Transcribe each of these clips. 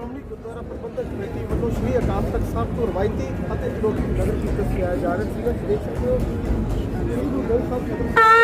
ਸ਼੍ਰੋਮਣੀ ਗੁਰਦੁਆਰਾ ਪ੍ਰਬੰਧਕ committee ਵੱਲੋਂ ਸ਼੍ਰੀ ਅਕਾਲ ਤਖਤ ਸਾਹਿਬ ਤੋਂ ਰਵਾਇਤੀ ਅਤੇ ਵਿਰੋਧੀ ਨਗਰ ਕੀਰਤਨ ਸਜਾਇਆ ਜਾ ਰਿਹਾ ਸੀਗਾ। ਦੇਖ ਗੁਰੂ ਗ੍ਰੰਥ ਸਾਹਿਬ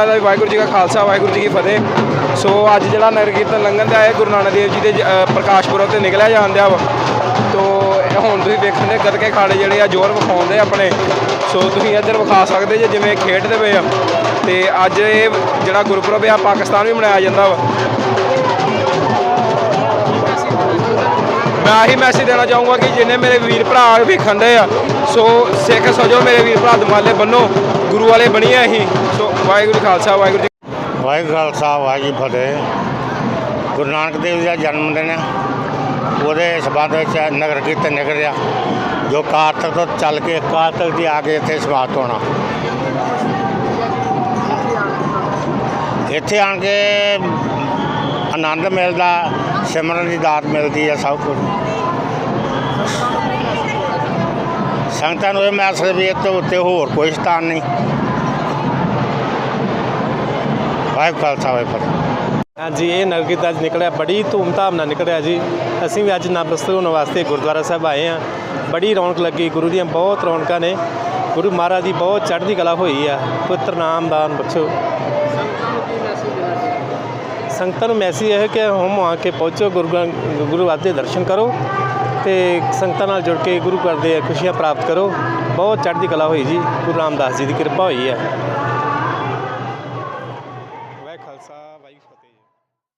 ਪਹਿਲਾਂ ਦਾ ਵਾਹਿਗੁਰੂ ਜੀ ਕਾ ਖਾਲਸਾ, ਵਾਹਿਗੁਰੂ ਜੀ ਕੀ ਫਤਿਹ। ਸੋ ਅੱਜ ਜਿਹੜਾ ਨਗਰ ਕੀਰਤਨ ਲੰਘਣ ਦਾ ਆਏ, ਗੁਰੂ ਨਾਨਕ ਦੇਵ ਜੀ ਦੇ ਪ੍ਰਕਾਸ਼ ਪੁਰਬ ਤੇ ਨਿਕਲਿਆ ਜਾਂਦਿਆ ਵਾ। ਤੋ ਹੁਣ ਤੁਸੀਂ ਦੇਖਣ ਦੇ ਗੱਤਕੇ ਖਾੜੇ ਜਿਹੜੇ ਆ, ਜ਼ੋਰ ਵਿਖਾਉਂਦੇ ਆ ਆਪਣੇ। ਸੋ ਤੁਸੀਂ ਇੱਧਰ ਵਿਖਾ ਸਕਦੇ ਜੇ, ਜਿਵੇਂ ਖੇਡਦੇ ਪਏ ਆ। ਤੇ ਅੱਜ ਇਹ ਜਿਹੜਾ ਗੁਰਪੁਰਬ ਆ, ਪਾਕਿਸਤਾਨ ਵੀ ਮਨਾਇਆ ਜਾਂਦਾ ਵਾ। ਮੈਂ ਆਹੀ ਮੈਸੇਜ ਦੇਣਾ ਚਾਹੂੰਗਾ ਕਿ ਜਿੰਨੇ ਮੇਰੇ ਵੀਰ ਭਰਾ ਵੇਖਣ ਦੇ ਆ ਸੋ ਸਿੱਖ ਸਜੋ ਮੇਰੇ ਵੀਰ ਭਰਾ ਦਮਾਲੇ ਬੰਨੋ, ਗੁਰੂ ਵਾਲੇ ਬਣੀਏ ਅਸੀਂ। ਸੋ ਵਾਹਿਗੁਰੂ ਖਾਲਸਾ, ਵਾਹਿਗੁਰੂ ਜੀ ਵਾਹਿਗੁਰੂ ਖਾਲਸਾ, ਵਾਹਿਗੁਰੂ ਜੀ ਫਤਿਹ। ਗੁਰੂ ਨਾਨਕ ਦੇਵ ਜੀ ਦਾ ਜਨਮ ਦਿਨ ਹੈ ਉਹਦੇ ਸਬੰਧ ਵਿੱਚ ਨਗਰ ਕੀਰਤਨ ਨਿਕਲ ਰਿਹਾ, ਜੋ ਕਾਰਤਕ ਤੋਂ ਚੱਲ ਕੇ ਕਾਰਤਕ ਦੀ ਆ ਕੇ ਇੱਥੇ ਸਮਾਪਤ ਹੋਣਾ। ਇੱਥੇ ਆਣ ਕੇ ਆਨੰਦ ਮਿਲਦਾ, ਸਿਮਰਨ ਦੀ ਦਾਤ ਮਿਲਦੀ ਹੈ ਸਭ ਕੁਝ ਸੰਗਤਾਂ ਨੂੰ ਇਹ ਮੈਸੇਜ ਵੀ ਇਹ ਉੱਤੇ ਹੋਰ ਕੋਈ ਸਥਾਨ ਨਹੀਂ। ਵਾਹਿਗੁਰੂ ਖਾਲਸਾ, ਵਾਹਿਗੁਰੂ ਹਾਂਜੀ ਇਹ ਨਗਰ ਅੱਜ ਨਿਕਲਿਆ, ਬੜੀ ਧੂਮਧਾਮ ਨਾਲ ਨਿਕਲਿਆ ਜੀ। ਅਸੀਂ ਵੀ ਅੱਜ ਨਮਸਤੇ ਹੋਣ ਵਾਸਤੇ ਗੁਰਦੁਆਰਾ ਸਾਹਿਬ ਆਏ ਆ ਬੜੀ ਰੌਣਕ ਲੱਗੀ, ਗੁਰੂ ਦੀਆਂ ਬਹੁਤ ਰੌਣਕਾਂ ਨੇ। ਗੁਰੂ ਮਹਾਰਾਜ ਦੀ ਬਹੁਤ ਚੜ੍ਹਦੀ ਕਲਾ ਹੋਈ ਆ। ਪੁੱਤਰ ਨਾਮਦਾਨ ਬਖਸ਼ੋ। ਸੰਗਤਾਂ ਨੂੰ ਮੈਸੇਜ ਇਹ ਹੈ ਕਿ ਹਮ ਆ ਕੇ ਪਹੁੰਚੋ, ਗੁਰੂ ਗ੍ਰੰਥ- ਗੁਰੂ ਆਦਿ ਦੇ ਦਰਸ਼ਨ ਕਰੋ। ਤੇ ਸੰਗਤਾਂ ਨਾਲ ਜੁੜ ਕੇ ਗੁਰੂ ਘਰ ਦੇ ਖੁਸ਼ੀਆਂ ਪ੍ਰਾਪਤ ਕਰੋ। ਬਹੁਤ ਚੜ੍ਹਦੀ ਕਲਾ ਹੋਈ ਜੀ। ਗੁਰੂ ਰਾਮਦਾਸ ਜੀ ਦੀ ਕਿਰਪਾ ਹੋਈ ਹੈ।